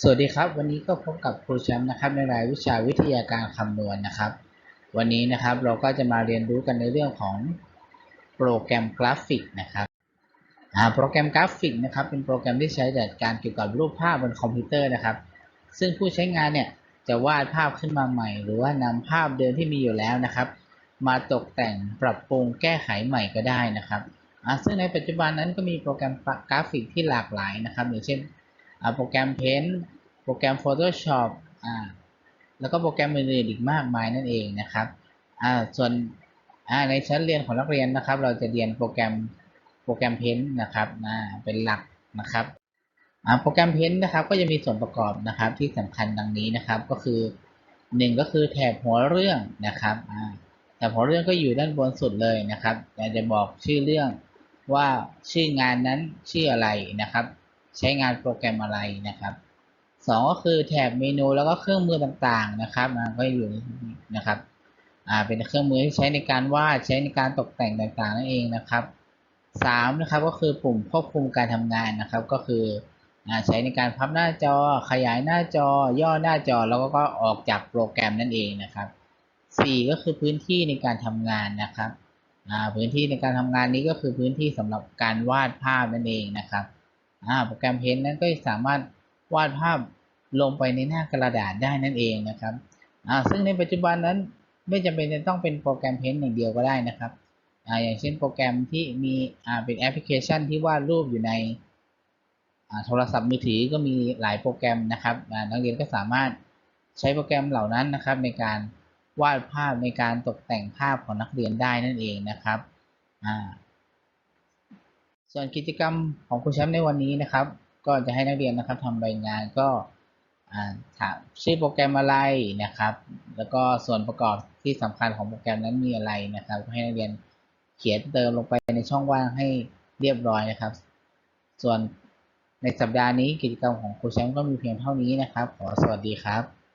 สวัสดีครับ วันนี้ก็พบกับครูแชมป์นะครับในรายวิชาวิทยาการคำนวณนะครับ วันนี้นะครับเราก็จะมาเรียนรู้กันในเรื่องของโปรแกรมกราฟิกนะครับอ่าโปรแกรมกราฟิกนะครับเป็นโปรแกรมที่ใช้จัดการเกี่ยวกับรูปภาพบนคอมพิวเตอร์นะครับ ซึ่งผู้ใช้งานเนี่ยจะวาดภาพขึ้นมาใหม่ หรือว่านำภาพเดิมที่มีอยู่แล้วนะครับ มาตกแต่งปรับปรุงแก้ไขใหม่ก็ได้นะครับอ่าซึ่งในปัจจุบันนั้นก็มีโปรแกรมกราฟิกที่หลากหลายนะครับอย่างเช่น โปรแกรม Paint โปรแกรม Photoshop อ่าแล้วก็โปรแกรมอื่นๆอีกมากมายนั่นเองนะครับอ่าส่วนอ่าในชั้นเรียนของนักเรียนนะครับ เราจะเรียนโปรแกรมโปรแกรม Paint นะครับอ่าเป็นหลักนะครับอ่าโปรแกรม Paint นะครับ ก็จะมีส่วนประกอบนะครับที่สำคัญดังนี้นะครับ ก็คือหนึ่งก็คือแถบหัวเรื่องนะครับอ่าแถบหัวเรื่องก็อยู่ด้านบนสุดเลยนะครับอยากจะบอกชื่อเรื่องว่าชื่องานนั้นชื่ออะไรนะครับ ใช้งานโปรแกรมอะไรนะครับสองก็คือแถบเมนูแล้วก็เครื่องมือต่างๆนะครับมันก็อยู่นะครับอ่าเป็นเครื่องมือที่ใช้ในการวาดใช้ในการตกแต่งต่างๆนั่นเองนะครับสามนะครับก็คือปุ่มควบคุมการทำงานนะครับ ก็คืออ่าใช้ในการพับหน้าจอ ขยายหน้าจอ ย่อหน้าจอแล้วก็ออกจากโปรแกรมนั่นเองนะครับสี่ก็คือพื้นที่ในการทำงานนะครับอ่าพื้นที่ในการทำงานนี้ก็คือพื้นที่สำหรับการวาดภาพนั่นเองนะครับ โปรแกรมเพนนั้นก็สามารถวาดภาพลงไปในหน้ากระดาษได้นั่นเองนะครับซึ่งในปัจจุบันนั้นไม่จำเป็นจะต้องเป็นโปรแกรมเพนอย่างเดียวก็ได้นะครับออย่างเช่นโปรแกรมที่มีเป็นแอปพลิเคชันที่วาดรูปอยู่ในโทรศัพท์มือถือก็มีหลายโปรแกรมนะครับนักเรียนก็สามารถใช้โปรแกรมเหล่านั้นนะครับ ในการวาดภาพในการตกแต่งภาพของนักเรียนได้นั่นเองนะครับอ่า ส่วนกิจกรรมของครูแชมป์ในวันนี้นะครับ ก็จะให้นักเรียนนะครับทำใบงานก็ถามชื่อโปรแกรมอะไรนะครับ แล้วก็ส่วนประกอบที่สำคัญของโปรแกรมนั้นมีอะไรนะครับ ให้นักเรียนเขียนเติมลงไปในช่องว่างให้เรียบร้อยนะครับ ส่วนในสัปดาห์นี้กิจกรรมของครูแชมป์ก็มีเพียงเท่านี้นะครับ ขอสวัสดีครับ